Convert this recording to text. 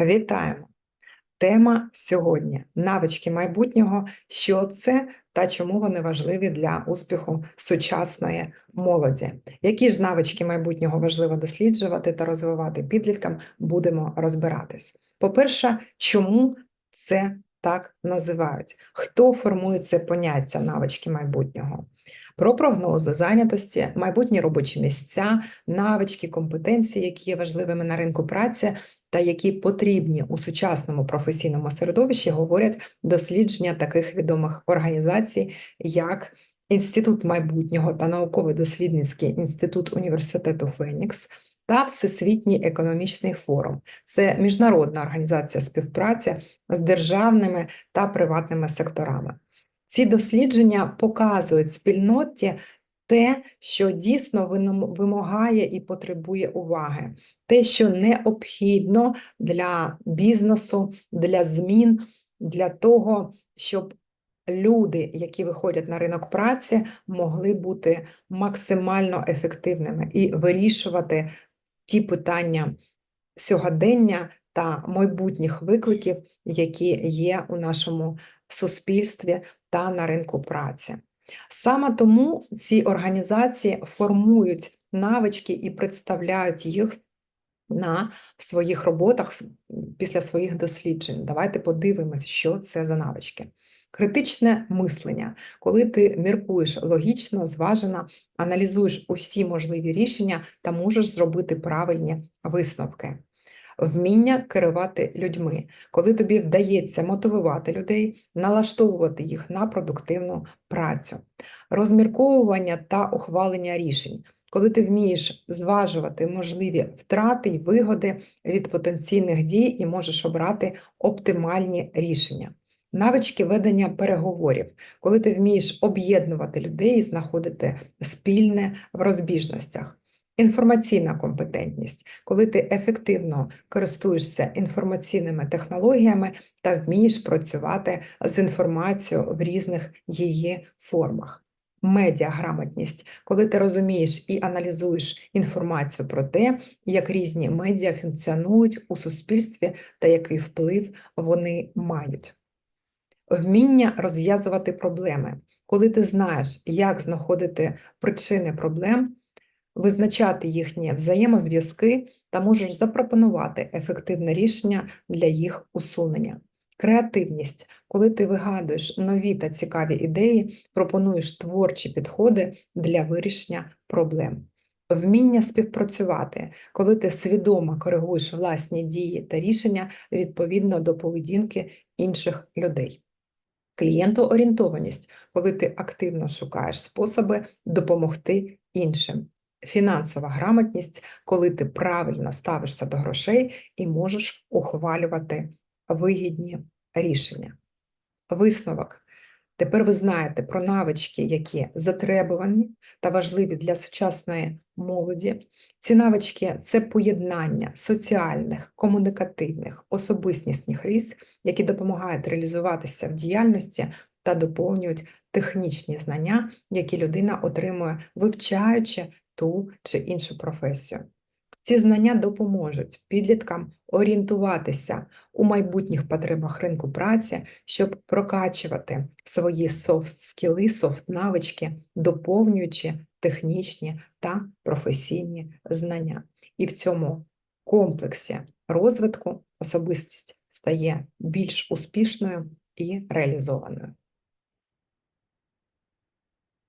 Вітаємо! Тема сьогодні навички майбутнього, що це та чому вони важливі для успіху сучасної молоді. Які ж навички майбутнього важливо досліджувати та розвивати підліткам, будемо розбиратись. По-перше, чому це так називають? Хто формує це поняття навички майбутнього? Про прогнози зайнятості, майбутні робочі місця, навички, компетенції, які є важливими на ринку праці, та які потрібні у сучасному професійному середовищі, говорять дослідження таких відомих організацій, як Інститут майбутнього та науково-дослідницький інститут університету Фенікс та Всесвітній економічний форум. Це міжнародна організація співпраці з державними та приватними секторами. Ці дослідження показують спільноті те, що дійсно вимагає і потребує уваги, те, що необхідно для бізнесу, для змін, для того, щоб люди, які виходять на ринок праці, могли бути максимально ефективними і вирішувати ті питання сьогодення та майбутніх викликів, які є у нашому суспільстві та на ринку праці. Саме тому ці організації формують навички і представляють їх на в своїх роботах після своїх досліджень. Давайте подивимось, що це за навички. Критичне мислення, коли ти міркуєш логічно, зважено, аналізуєш усі можливі рішення та можеш зробити правильні висновки. Вміння керувати людьми, коли тобі вдається мотивувати людей, налаштовувати їх на продуктивну працю, розмірковування та ухвалення рішень, коли ти вмієш зважувати можливі втрати й вигоди від потенційних дій і можеш обрати оптимальні рішення. Навички ведення переговорів, коли ти вмієш об'єднувати людей і знаходити спільне в розбіжностях. Інформаційна компетентність, коли ти ефективно користуєшся інформаційними технологіями та вмієш працювати з інформацією в різних її формах. Медіаграмотність, коли ти розумієш і аналізуєш інформацію про те, як різні медіа функціонують у суспільстві та який вплив вони мають. Вміння розв'язувати проблеми, коли ти знаєш, як знаходити причини проблем, визначати їхні взаємозв'язки та можеш запропонувати ефективне рішення для їх усунення. Креативність, коли ти вигадуєш нові та цікаві ідеї, пропонуєш творчі підходи для вирішення проблем. Вміння співпрацювати, коли ти свідомо коригуєш власні дії та рішення відповідно до поведінки інших людей. Клієнтоорієнтованість, коли ти активно шукаєш способи допомогти іншим. Фінансова грамотність, коли ти правильно ставишся до грошей і можеш ухвалювати вигідні рішення. Висновок. Тепер ви знаєте про навички, які затребувані та важливі для сучасної молоді. Ці навички це поєднання соціальних, комунікативних, особистісних рис, які допомагають реалізуватися в діяльності та доповнюють технічні знання, які людина отримує, вивчаючи ту чи іншу професію. Ці знання допоможуть підліткам орієнтуватися у майбутніх потребах ринку праці, щоб прокачувати свої софт-скіли, софт-навички, доповнюючи технічні та професійні знання. І в цьому комплексі розвитку особистість стає більш успішною і реалізованою.